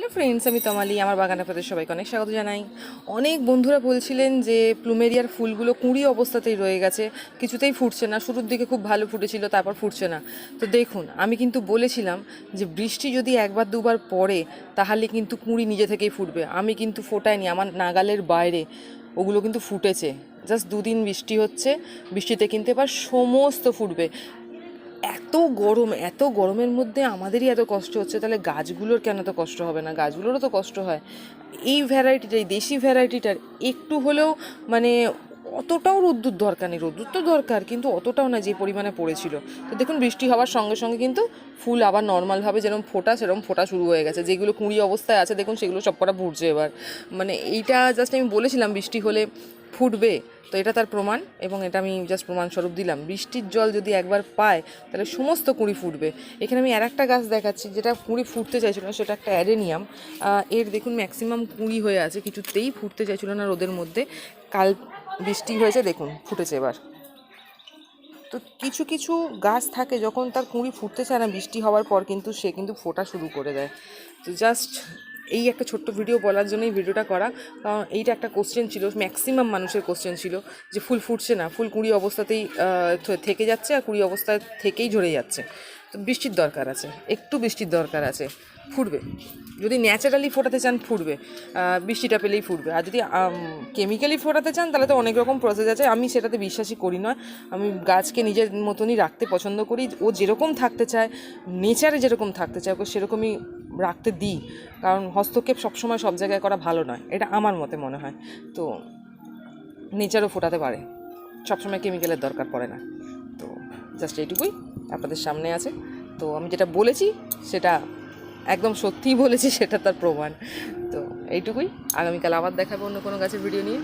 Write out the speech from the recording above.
Hello friends আমি তমালি, আমার বাগানে আপনাদের সবাইকে অনেক স্বাগত জানাই। অনেক বন্ধুরা বলছিলেন যে প্লুমেরিয়ার ফুলগুলো কুঁড়ি অবস্থাতেই রয়ে গেছে, কিছুতেই ফুটছে না, শুরুর দিকে খুব ভালো ফুটেছিল, তারপর ফুটছে না। তো দেখুন, আমি কিন্তু বলেছিলাম যে বৃষ্টি যদি একবার দুবার পড়ে, তাহলে কিন্তু কুঁড়ি নিজে থেকেই ফুটবে। আমি কিন্তু ফোটাইনি, আমার নাগালের বাইরে ওগুলো কিন্তু ফুটেছে। জাস্ট দুদিন বৃষ্টি হচ্ছে, বৃষ্টিতে কিন্তু এবার সমস্ত ফুটবে। এত গরম, এত গরমের মধ্যে আমাদেরই এত কষ্ট হচ্ছে, তাহলে গাছগুলোর কেন তো কষ্ট হবে না? গাছগুলোরও তো কষ্ট হয়। এই ভ্যারাইটিটা এই দেশি ভ্যারাইটিটার একটু হলেও মানে অতটাও রোদ্দুর দরকার নেই। রোদ্দুর তো দরকার, কিন্তু অতটাও না যে পরিমাণে পড়েছিল। তো দেখুন, বৃষ্টি হওয়ার সঙ্গে সঙ্গে কিন্তু ফুল আবার নর্মালভাবে যেরকম ফোটা, সেরকম ফোটা শুরু হয়ে গেছে। যেগুলো কুঁড়ি অবস্থায় আছে, দেখুন, সেগুলো সব কটা ফুটছে এবার। মানে এইটা জাস্ট আমি বলেছিলাম, বৃষ্টি হলে ফুটবে, তো এটা তার প্রমাণ এবং এটা আমি জাস্ট প্রমাণস্বরূপ দিলাম। বৃষ্টির জল যদি একবার পায়, তাহলে সমস্ত কুঁড়ি ফুটবে। এখানে আমি আর একটা গাছ দেখাচ্ছি, যেটা কুঁড়ি ফুটতে চাইছিল না, সেটা একটা অ্যারেনিয়াম। এর দেখুন ম্যাক্সিমাম কুঁড়ি হয়ে আছে, কিছুতেই ফুটতে চাইছিল না রোদের মধ্যে। কাল বৃষ্টি হয়েছে, দেখুন, ফুটেছে এবার। তো কিছু কিছু গাছ থাকে, যখন তার কুঁড়ি ফুটতে চায় না, বৃষ্টি হওয়ার পর কিন্তু সে কিন্তু ফোটা শুরু করে দেয়। তো জাস্ট এই একটা ছোট্ট ভিডিও বলার জন্যই ভিডিওটা করা। কারণ এইটা একটা কোশ্চেন ছিল ম্যাক্সিমাম মানুষের কোশ্চেন ছিল, যে ফুল ফুটছে না, ফুল কুঁড়ি অবস্থাতেই থেকে যাচ্ছে আর কুঁড়ি অবস্থায় থেকেই ঝরে যাচ্ছে। তো বৃষ্টির দরকার আছে, একটু বৃষ্টির দরকার আছে, ফুটবে। যদি ন্যাচারালি ফোটাতে চান, ফুটবে। বৃষ্টিটা পেলেই ফুটবে। আর যদি কেমিক্যালি ফোটাতে চান, তাহলে তো অনেক রকম প্রসেস আছে। আমি সেটাতে বিশ্বাসই করি না। আমি গাছকে নিজের মতনই রাখতে পছন্দ করি। ও যেরকম থাকতে চায় নেচারে যেরকম থাকতে চায়, ওকে সেরকমই রাখতে দিই। কারণ হস্তক্ষেপ সবসময় সব জায়গায় করা ভালো নয়। এটা আমার মতে মনে হয়। তো নেচারও ফোটাতে পারে। সবসময় কেমিক্যালের দরকার পড়ে না। তো জাস্ট এইটুকুই। আপনাদের সামনে আছে। তো আমি যেটা বলেছি, সেটা একদম সত্যিই বলেছি, সেটা তার প্রমাণ। তো এইটুকুই। আগামীকাল আবার দেখাবো অন্য কোনো গাছের ভিডিও নিয়ে।